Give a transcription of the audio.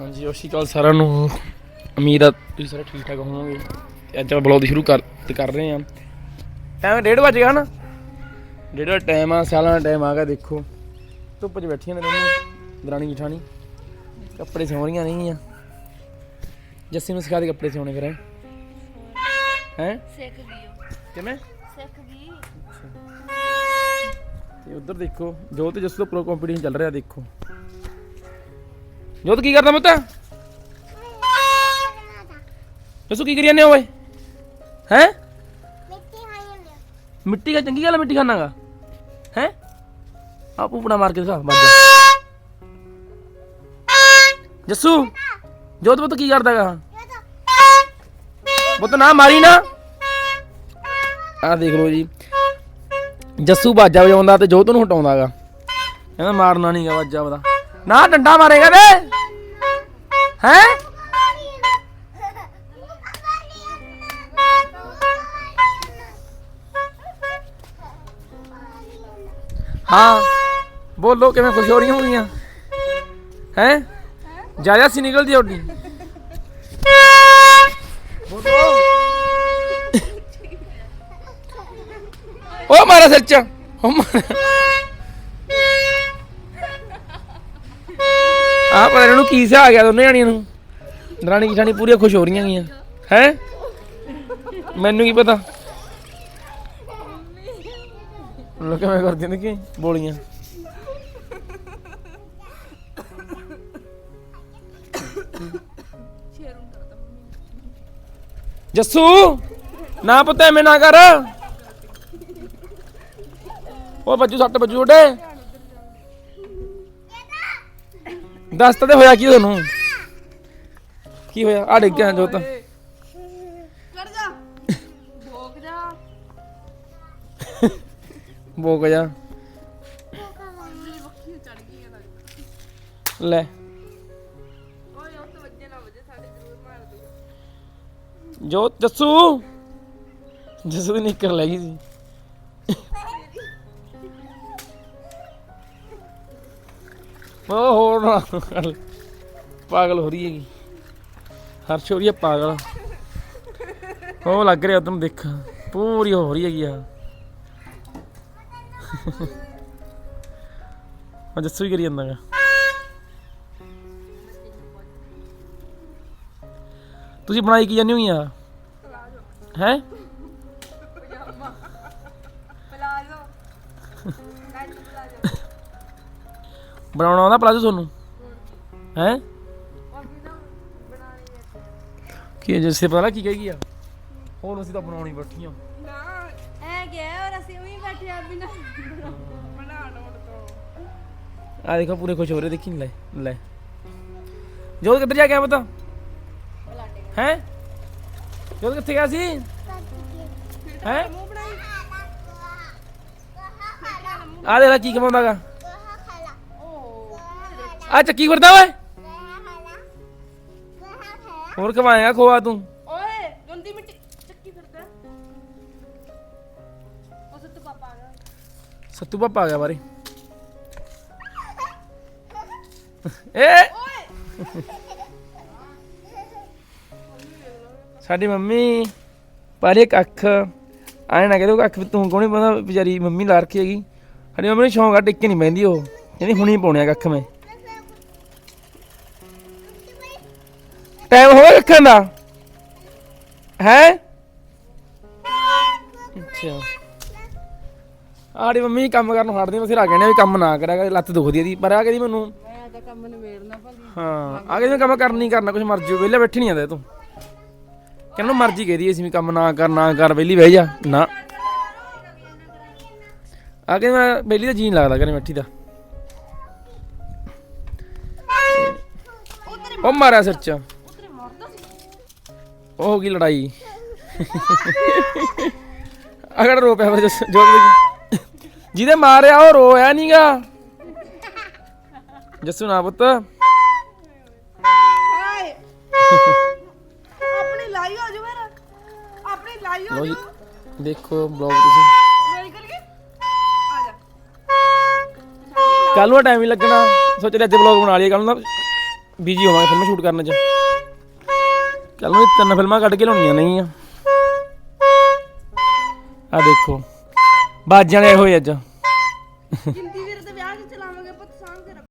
ਹਾਂਜੀ ਸਤਿ ਸ਼੍ਰੀ ਅਕਾਲ ਸਾਰਿਆਂ ਨੂੰ। ਉਮੀਦ ਆ ਤੁਸੀਂ ਸਾਰੇ ਠੀਕ ਠਾਕ ਹੋਵੋਗੇ। ਤੇ ਅੱਜ ਆਪਾਂ ਬਲੌਗ ਸ਼ੁਰੂ ਕਰ ਕਰ ਰਹੇ ਹਾਂ। ਟਾਈਮ 1:30 ਵਜ ਗਿਆ ਨਾ? ਜਿਹੜਾ ਟਾਈਮ ਆ ਸਿਆਲਾਂ ਦਾ ਟਾਈਮ ਆ ਗਿਆ ਦੇਖੋ। ਧੁੱਪ 'ਚ ਬੈਠੀਆਂ ਨੇ ਦੋਨੋਂ ਦਰਾਣੀ ਜਠਾਣੀ। ਕੱਪੜੇ ਸਿਉਂ ਰਹੀਆਂ ਨਹੀਂ ਆ। ਜੱਸੀ ਨੂੰ ਸਿਖਾ ਦੇ ਕੱਪੜੇ ਸਿਉਣੇ ਕਰਾਂ ਹੈ? ਸਿੱਖ ਗਈ ਉਹ। ਕਿਵੇਂ? ਸਿੱਖ ਗਈ। ਤੇ ਉਧਰ ਦੇਖੋ ਜੋਤ ਤੇ ਜੱਸੂ ਦਾ ਪ੍ਰੋ ਕੰਪੀਟੀਸ਼ਨ ਚੱਲ ਰਿਹਾ ਦੇਖੋ। ਜੋਤ ਕੀ ਕਰਦਾ ਪੁੱਤ? ਜੱਸੂ ਕੀ ਕਰੀ ਜਾਂਦੇ ਓਏ? ਹੈ? ਮਿੱਟੀ ਦਾ ਚੰਗੀ ਗੱਲ ਆ ਮਿੱਟੀ ਖਾਣਾਗਾ ਹੈ? ਆਪ ਉਪਣਾ ਮਾਰ ਕੇ ਦਿਖਾ ਬਾਜਾ ਜੱਸੂ, ਜੋਤ ਪੁੱਤ ਕੀ ਕਰਦਾਗਾ ਪੁੱਤ ਨਾ ਮਾਰੀ ਨਾ। ਆ ਦੇਖ ਲਓ ਜੀ। ਜੱਸੂ ਬਾਜਾ ਵਜਾਉਂਦਾ ਤੇ ਜੋਤ ਨੂੰ ਹਟਾਉਂਦਾਗਾ ਕਹਿੰਦਾ ਮਾਰਨਾ ਨਹੀਂਗਾ ਬਾਜਾ ਉਹਦਾ ਨਾ ਡੰਡਾ ਮਾਰੇਗਾ ਤੇ ਹੈ? ਹਾਂ ਬੋਲੋ ਕਿਵੇਂ ਖੁਸ਼ ਹੋ ਰਹੀਆਂ ਹੋਣਗੀਆਂ? ਹੈ? ਜਾਇਆ ਸੀ ਨਿਕਲਦੀ ਉੱਡੀ। ਬੋਲੋ। ਉਹ ਮਾਰਾ ਸੱਚ ਉਹ ਮਾਰਾ ਆ ਪਤਾ ਇਹਨੂੰ ਕੀ ਸਿਆ ਆ ਗਿਆ ਦੋਨੇ ਜਾਣੀਆਂ ਨੂੰ। ਦਰਾਣੀ ਕੀ ਠਾਣੀ ਪੂਰੀਆਂ ਖੁਸ਼ ਹੋ ਰਹੀਆਂ ਗਈਆਂ ਹੈ? ਮੈਨੂੰ ਕੀ ਪਤਾ? ਲੋਕਾਂ ਮੈਂ ਕਰਦੀ ਨੇ ਕਿ ਬੋਲੀਆਂ। ਜੱਸੂ, ਨਾ ਪਤਾ ਐਵੇਂ ਨਾ ਕਰ। ਉਹ ਬੱਜੂ ਸੱਟ ਬੱਜੂ ਓਡੇ ਦੱਸ ਤਾਂ ਦੇ ਹੋਇਆ ਕੀ ਤੁਹਾਨੂੰ? ਕੀ ਹੋਇਆ? ਆ ਡਿੱਗ ਗਿਆ ਜੋਤ। ਕਰ ਜਾ। ਭੋਗ ਜਾ ਬੋਕ ਜਾ। ਲੈ। ਓਏ ਉਹ ਤਾਂ ਵੱਜੇ ਨਾ ਵੱਜੇ ਸਾਡੇ ਜ਼ਰੂਰ ਮਾਰ ਦੂਗਾ ਜੋਤ ਜੱਸੂ। ਜੱਸੂ ਦੀ ਨਿੱਕਰ ਲੈ ਗਈ ਸੀ। ਉਹ ਹੋਰ ਨਾ ਕਰ। ਪਾਗਲ ਹੋ ਰਹੀ ਹੈਗੀ। ਹਰਸ਼ ਹੋ ਰਹੀ ਹੈ ਪਾਗਲ। ਉਹ ਲੱਗ ਰਿਹਾ ਤੈਨੂੰ ਦੇਖ। ਪੂਰੀ ਹੋ ਰਹੀ ਹੈਗੀ ਆ। ਮੈਂ ਜੱਸੂ ਹੀ ਕਰੀ ਜਾਂਦਾ ਗਾ ਤੁਸੀਂ ਬਣਾਈ ਕੀ ਜਾਂਦੀ ਹੋਈ ਆ? ਹੈ? ਬਣਾਉਣਾ ਆਉਂਦਾ ਪਲਾਜ਼ੋ ਤੁਹਾਨੂੰ? ਹੈ। ਕੀ ਜਿਸੇ ਪਤਾ ਕੀ ਕਹੇਗੀ ਆ? ਹੁਣ ਅਸੀਂ ਤਾਂ ਬਣਾਉਣੀ ਬੈਠੀਆਂ। ਨਾ ਐ ਗਿਆ ਔਰ ਅਸੀਂ ਉਹੀ ਬੈਠੇ ਆ ਬਿਨਾ ਬਣਾਉਣ ਤੋਂ। ਆ ਦੇਖੋ ਪੂਰੇ ਖੁਸ਼ ਹੋ ਰਹੇ ਦੇਖੀ ਲੈ ਲੈ। ਜੋਤ ਕਿੱਧਰ ਜਾ ਗਿਆ ਪਤਾ? ਹੈ? ਜੋਤ ਕਿੱਥੇ ਗਿਆ ਸੀ? ਹੈ? ਆ ਦੇਖ ਲੈ ਕੀ ਕਮਾਉਂਦਾਗਾ ਆ ਚੱਕੀ ਫਿਰਦਾ ਓਏ। ਹੋਰ ਕਮਾਏਗਾ ਖੋਆ ਤੂੰ। ਓਏ ਗੰਦੀ ਮਿੱਟੀ। ਚੱਕੀ ਫਿਰਦਾ। ਉਹ ਸੱਤ ਪਾਪਾ ਆ ਗਿਆ ਸੱਤੂ ਪਾਪਾ ਆ ਗਿਆ ਬਾਰੇ। ਏ। ਓਏ ਸਾਡੀ ਮੰਮੀ ਪਾਰੇ ਇੱਕ ਅੱਖ। ਆਏ ਨਾ ਕਹਦੇ ਅੱਖ ਵੀ ਤੂੰ ਕੋਣੀ ਪਤਾ ਵਿਚਾਰੀ ਮੰਮੀ ਲਾ ਰੱਖੀ ਹੈਗੀ। ਸਾਡੀ ਮੰਮੀ ਨੂੰ ਸ਼ੌਂਕ ਆ ਟਿੱਕੇ ਨਹੀਂ ਬਹਿੰਦੀ ਉਹ। ਕਹਿੰਦੀ ਹੁਣੀ ਪਾਉਣੇ ਆ ਅੱਖ ਮੈਂ। ਟਾਈਮ ਹੋ ਗਿਆ ਅੱਖਾਂ ਦਾ? ਹੈ? ਅੱਛਾ। ਆੜੀ ਮੰਮੀ ਕੰਮ ਕਰਨ ਨੂੰ ਹਟਦੀ ਮੈਂ ਫਿਰ ਆ ਕਹਿੰਦੇ ਵੀ ਕੰਮ ਨਾ ਕਰਿਆ ਕਰ ਲੱਤ ਦੁਖਦੀ ਇਹਦੀ ਪਰ ਆ ਕਹਿੰਦੀ ਮੈਨੂੰ। ਮੈਂ ਤਾਂ ਕੰਮ ਨਵੇੜਨਾ ਭਾਲੀ। ਹਾਂ ਆ ਕਹਿੰਦੀ ਮੈਂ ਕੰਮ ਕਰਨਾ ਕਰਨਾ ਕੁਝ ਮਰਜ਼ੀ ਵਿਹਲੇ ਬੈਠੀ ਨਹੀਂ ਆਂਦਾ ਤੂੰ। ਕਹਿੰਦਾ ਮਰਜ਼ੀ ਕਹਦੀ ਅਸੀਂ ਵੀ ਕੰਮ ਨਾ ਕਰ ਨਾ ਕਰ ਵਿਹਲੀ ਬਹਿ ਜਾ ਨਾ। ਆ ਕਹਿੰਦੀ ਮੈਂ ਵਿਹਲੀ ਦਾ ਜੀਨ ਲੱਗਦਾ ਕਰੇ ਬੈਠੀ ਦਾ ਉਹ ਮਾਰਿਆ ਸਿਰ ਚ। ਉਤਰੇ ਮਾਰਦਾ ਸੀ ਉਹ ਹੋ ਗਈ ਲੜਾਈ। ਅਗਰ ਰੋ ਪਿਆ ਫਿਰ ਜਸ- ਜੋ ਵੀ- ਜਿਹਦੇ ਮਾਰਿਆ ਉਹ ਰੋਇਆ ਨਹੀਂਗਾ ਜੱਸੂ ਨਾ ਪੁੱਤ। ਹਾਏ। ਆਪਣੀ ਲਾਈ ਹੋ ਜੂ ਮੇਰਾ ਆਪਣੀ ਲਾਈ ਹੋ ਲੋ ਜੀ ਜੂ ਦੇਖੋ ਬਲੌਗ ਤੁਸੀਂ। ਮੇਰੀ ਕਰਕੇ ਆ ਜਾ। ਕੱਲ ਨੂੰ ਟਾਈਮ ਹੀ ਲੱਗਣਾ। ਸੋਚ ਰਿਹਾ ਅੱਜ ਵਲੌਗ ਬਣਾ ਲਈਏ। ਕੱਲ ਨੂੰ ਬੀਜੀ ਹੋਵਾਂਗੇ ਫਿਲਮ ਸ਼ੂਟ ਕਰਨ ਚ ਕੱਲ ਨੂੰ ਇਹ ਤਿੰਨ ਫਿਲਮਾਂ ਕੱਢ ਕੇ ਲਾਉਣੀਆਂ ਨਹੀਂ ਆ ਆ ਦੇਖੋ। ਬਾਜਾਂ ਨੇ ਹੋਏ ਅੱਜ। ਜਿੰਦੇ